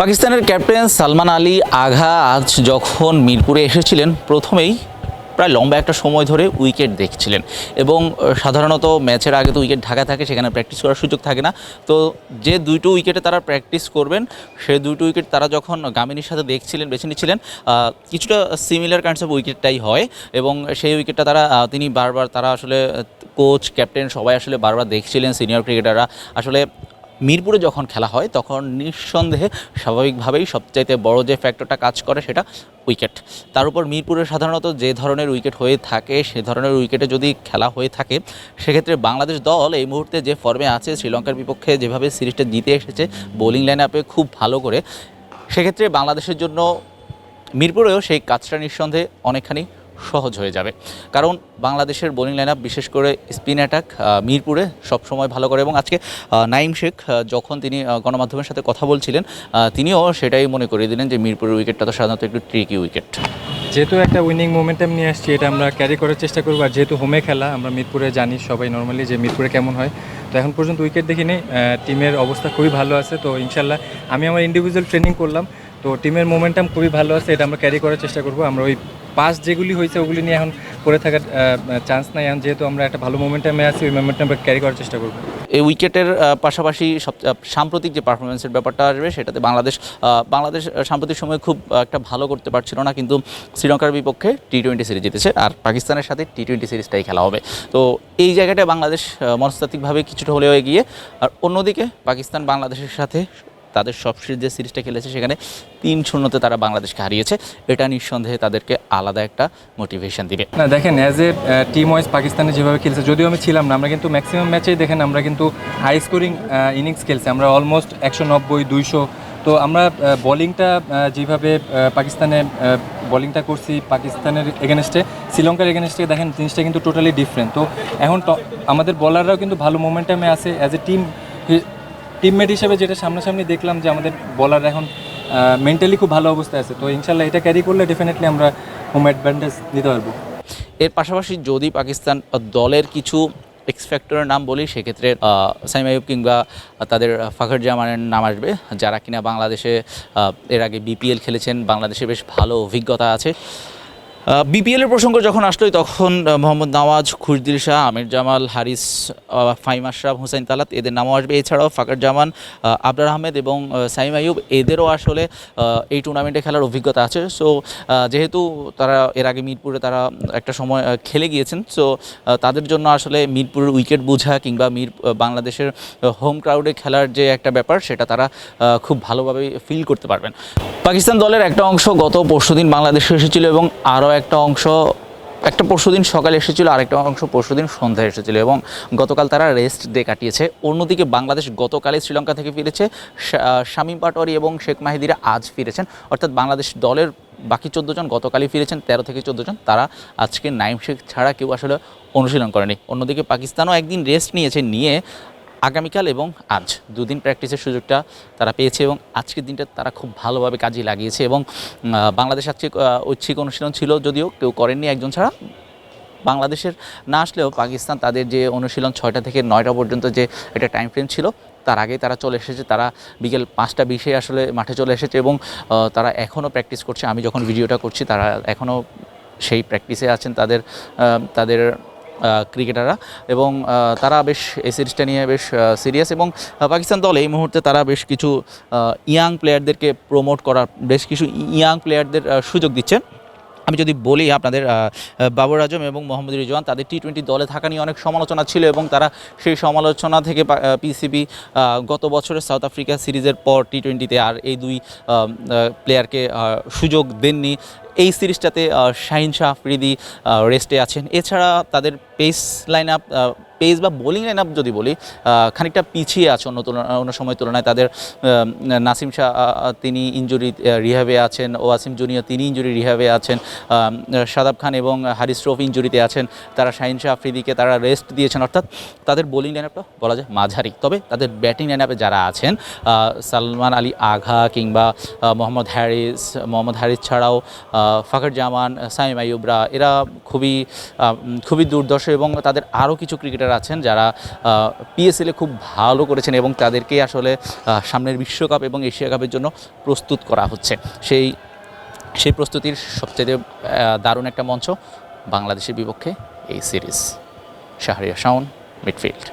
পাকিস্তানের ক্যাপ্টেন সালমান আলী আঘা আজ যখন মিরপুরে এসেছিলেন, প্রথমেই প্রায় লম্বা একটা সময় ধরে উইকেট দেখছিলেন এবং সাধারণত ম্যাচের আগে তো উইকেট ঢাকা থাকে, সেখানে প্র্যাকটিস করার সুযোগ থাকে না। তো যে দুইটো উইকেটে তারা প্র্যাকটিস করবেন সেই দুইটো উইকেট তারা যখন গামিনীর সাথে দেখছিলেন, বেছে নিচ্ছিলেন কিছুটা সিমিলার কাইন্ডস অফ উইকেটটাই হয় এবং সেই উইকেটটা তারা তিনি বারবার তারা আসলে কোচ ক্যাপ্টেন সবাই আসলে বারবার দেখছিলেন সিনিয়র ক্রিকেটাররা আসলে মিরপুরে যখন খেলা হয়, তখন নিঃসন্দেহে স্বাভাবিকভাবেই সবচাইতে বড় যে ফ্যাক্টরটা কাজ করে সেটা উইকেট তার উপর মিরপুরে সাধারণত যে ধরনের উইকেট হয়ে থাকে, সে ধরনের উইকেটে যদি খেলা হয়ে থাকে, সেক্ষেত্রে বাংলাদেশ দল এই মুহূর্তে যে ফর্মে আছে, শ্রীলঙ্কার বিপক্ষে যেভাবে সিরিজটা জিতে এসেছে বোলিং লাইন আপে খুব ভালো করে, সেক্ষেত্রে বাংলাদেশের জন্য মিরপুরেও সেই কাজটা নিঃসন্দেহে অনেকখানি সহজ হয়ে যাবে। কারণ বাংলাদেশের বোলিং লাইন আপ বিশেষ করে স্পিন অ্যাটাক মিরপুরে সবসময় ভালো করে এবং আজকে নাইম শেখ যখন তিনি গণমাধ্যমের সাথে কথা বলছিলেন তিনিও সেটাই মনে করিয়ে দিলেন যে মিরপুরের উইকেটটা তো সাধারণত একটু ট্রিকি উইকেট যেহেতু একটা উইনিং মোমেন্টাম নিয়ে আসছি, এটা আমরা ক্যারি করার চেষ্টা করব। আর যেহেতু হোমে খেলা, আমরা মিরপুরে জানি সবাই নর্মালি যে মিরপুরে কেমন হয়। তো এখন পর্যন্ত উইকেট দেখিনি টিমের অবস্থা খুবই ভালো আছে। তো ইনশাল্লাহ আমি আমার ইন্ডিভিজুয়াল ট্রেনিং করলাম। তো টিমের মোমেন্টাম খুবই ভালো আছে, এটা আমরা ক্যারি করার চেষ্টা করব। আমরা ওই পাস যেগুলি হয়েছে, ওগুলি নিয়ে এখন পড়ে থাকার চান্স নাই। এখন যেহেতু আমরা একটা ভালো মোমেন্টামে আছি, ওই মোমেন্টামটা ক্যারি করার চেষ্টা করব। এই উইকেটের পাশাপাশি সব সাম্প্রতিক যে পারফরমেন্সের ব্যাপারটা আসবে, সেটাতে বাংলাদেশ বাংলাদেশ সাম্প্রতিক সময়ে খুব একটা ভালো করতে পারছিল না, কিন্তু শ্রীলঙ্কার বিপক্ষে টি টোয়েন্টি সিরিজ জিতেছে, আর পাকিস্তানের সাথে টি টোয়েন্টি সিরিজটাই খেলা হবে। তো এই জায়গাটায় বাংলাদেশ মনস্তাত্ত্বিকভাবে কিছুটা হলেও এগিয়ে, আর অন্যদিকে পাকিস্তান বাংলাদেশের সাথে তাদের সব সিরিজ যে সিরিজটা খেলেছে, সেখানে তিন শূন্যতে তারা বাংলাদেশকে হারিয়েছে। এটা নিঃসন্দেহে তাদেরকে আলাদা একটা মোটিভেশন দিবে। না, দেখেন অ্যাজ এ টিম ওয়াইজ পাকিস্তানে যেভাবে খেলছে, যদিও আমি ছিলাম না, আমরা কিন্তু ম্যাক্সিমাম ম্যাচেই দেখেন, আমরা কিন্তু হাই স্কোরিং ইনিংস খেলছি। আমরা অলমোস্ট একশো নব্বই, দুইশো। তো আমরা বলিংটা যেভাবে পাকিস্তানে বলিংটা করছি, পাকিস্তানের এগেনস্টে শ্রীলঙ্কার এগেনস্টে দেখেন, জিনিসটা কিন্তু টোটালি ডিফারেন্ট তো এখন আমাদের বলাররাও কিন্তু ভালো মোমেন্টামে আছে অ্যাজ এ টিম টিমমেট হিসেবে যেটা সামনাসামনি দেখলাম যে আমাদের বলার এখন মেন্টালি খুব ভালো অবস্থায় আছে। তো ইনশাল্লাহ এটা ক্যারি করলে ডেফিনেটলি আমরা হোম অ্যাডভান্টেজ নিতে পারব। এর পাশাপাশি যদি পাকিস্তান দলের কিছু এক্স ফ্যাক্টরের নাম বলি, সেক্ষেত্রে সাইম আইয়ুব কিংবা তাদের ফাখর জামানের নাম আসবে, যারা কিনা বাংলাদেশে এর আগে বিপিএল খেলেছেন, বাংলাদেশে বেশ ভালো অভিজ্ঞতা আছে। বিপিএলের প্রসঙ্গ যখন আসলোই তখন মোহাম্মদ নওয়াজ খুশদিল শাহ, আমির জামাল, হারিস ফাইম আশরাফ হুসাইন তালাত, এদের নামও আসবে। এছাড়াও ফাকার জামান আবরার আহমেদ এবং সাইম আইয়ুব, এদেরও আসলে এই টুর্নামেন্টে খেলার অভিজ্ঞতা আছে। সো যেহেতু তারা এর আগে মিরপুরে তারা একটা সময় খেলে গিয়েছেন সো তাদের জন্য আসলে মিরপুরের উইকেট বোঝা কিংবা মির বাংলাদেশের হোম ক্রাউডে খেলার যে একটা ব্যাপার, সেটা তারা খুব ভালোভাবে ফিল করতে পারবেন। পাকিস্তান দলের একটা অংশ গত পরশুদিন বাংলাদেশে এসেছিল এবং আরও একটা অংশ, একটা পরশুদিন সকালে এসেছিল, আরেকটা অংশ পরশুদিন সন্ধ্যায় এসেছিল এবং গতকাল তারা রেস্ট ডে কাটিয়েছে। অন্যদিকে বাংলাদেশ গতকালে শ্রীলঙ্কা থেকে ফিরেছে শামীম পাটোয়ারি এবং শেখ মাহিদিরা আজ ফিরেছেন। অর্থাৎ বাংলাদেশ দলের বাকি চোদ্দ জন গতকালই ফিরেছেন, তেরো থেকে চোদ্দ জন। তারা আজকে নাইম শেখ ছাড়া কেউ আসলে অনুশীলন করেনি। অন্যদিকে পাকিস্তানও একদিন রেস্ট নিয়েছে, নিয়ে আগামীকাল এবং আজ দুদিন প্র্যাকটিসের সুযোগটা তারা পেয়েছে এবং আজকের দিনটা তারা খুব ভালোভাবে কাজে লাগিয়েছে এবং বাংলাদেশ আজকে ঐচ্ছিক অনুশীলন ছিল যদিও কেউ করেননি একজন ছাড়া। বাংলাদেশের না আসলেও পাকিস্তান তাদের যে অনুশীলন ছয়টা থেকে নয়টা পর্যন্ত যে একটা টাইম ফ্রেম ছিল, তার আগে তারা চলে এসেছে। তারা বিকেল পাঁচটা বিশে আসলে মাঠে চলে এসেছে এবং তারা এখনও প্র্যাকটিস করছে। আমি যখন ভিডিওটা করছি, তারা এখনও সেই প্র্যাকটিসে আছেন। তাদের তাদের ক্রিকেটাররা এবং তারা বেশ এই সিরিজটা নিয়ে বেশ সিরিয়াস এবং পাকিস্তান দল এই মুহূর্তে তারা বেশ কিছু ইয়াং প্লেয়ারদেরকে প্রমোট করার, বেশ কিছু ইয়াং প্লেয়ারদের সুযোগ দিচ্ছে। আমি যদি বলি আপনাদের বাবর আজম এবং মোহাম্মদ রিজওয়ান, তাদের টি টোয়েন্টি দলে থাকা নিয়ে অনেক সমালোচনা ছিল এবং তারা সেই সমালোচনা থেকে পিসিবি গত বছরের সাউথ আফ্রিকা সিরিজের পর টি টোয়েন্টিতে আর এই দুই প্লেয়ারকে সুযোগ দেননি। এই সিরিজটাতে শাহিন শাহ আফ্রিদি রেস্টে আছেন। এছাড়া তাদের পেস লাইন আপ পেস বা বোলিং লাইন আপ যদি বলি খানিকটা পিছিয়ে আছে অন্য তুলনা, অন্য সময় তুলনায়। তাদের নাসিম শাহ তিনি ইঞ্জুরি রিহাবে আছেন। ওয়াসিম জুনিয়র তিনি ইঞ্জুরি রিহাবে আছেন। শাদাব খান এবং হারিস রফ ইঞ্জুরিতে আছেন। তারা শাহিন শাহ আফ্রিদিকে তারা রেস্ট দিয়েছেন। অর্থাৎ তাদের বোলিং লাইন আপটা বলা যায় মাঝারি। তবে তাদের ব্যাটিং লাইন আপে যারা আছেন সালমান আলী আঘা কিংবা মোহাম্মদ হ্যারিস মোহাম্মদ হ্যারিস ছাড়াও ফাখার জামান সাইম আইয়ুবরা, এরা খুবই খুবই দুর্দর্শ এবং তাদের আরও কিছু ক্রিকেটার আছেন যারা পিএসএলে খুব ভালো করেছেন এবং তাদেরকে আসলে সামনের বিশ্বকাপ এবং এশিয়া কাপের জন্য প্রস্তুত করা হচ্ছে। সেই সেই প্রস্তুতির সবচেয়ে দারুণ একটা মঞ্চ বাংলাদেশের বিপক্ষে এই সিরিজ। শাহরিয়া শাওন, মিডফিল্ড।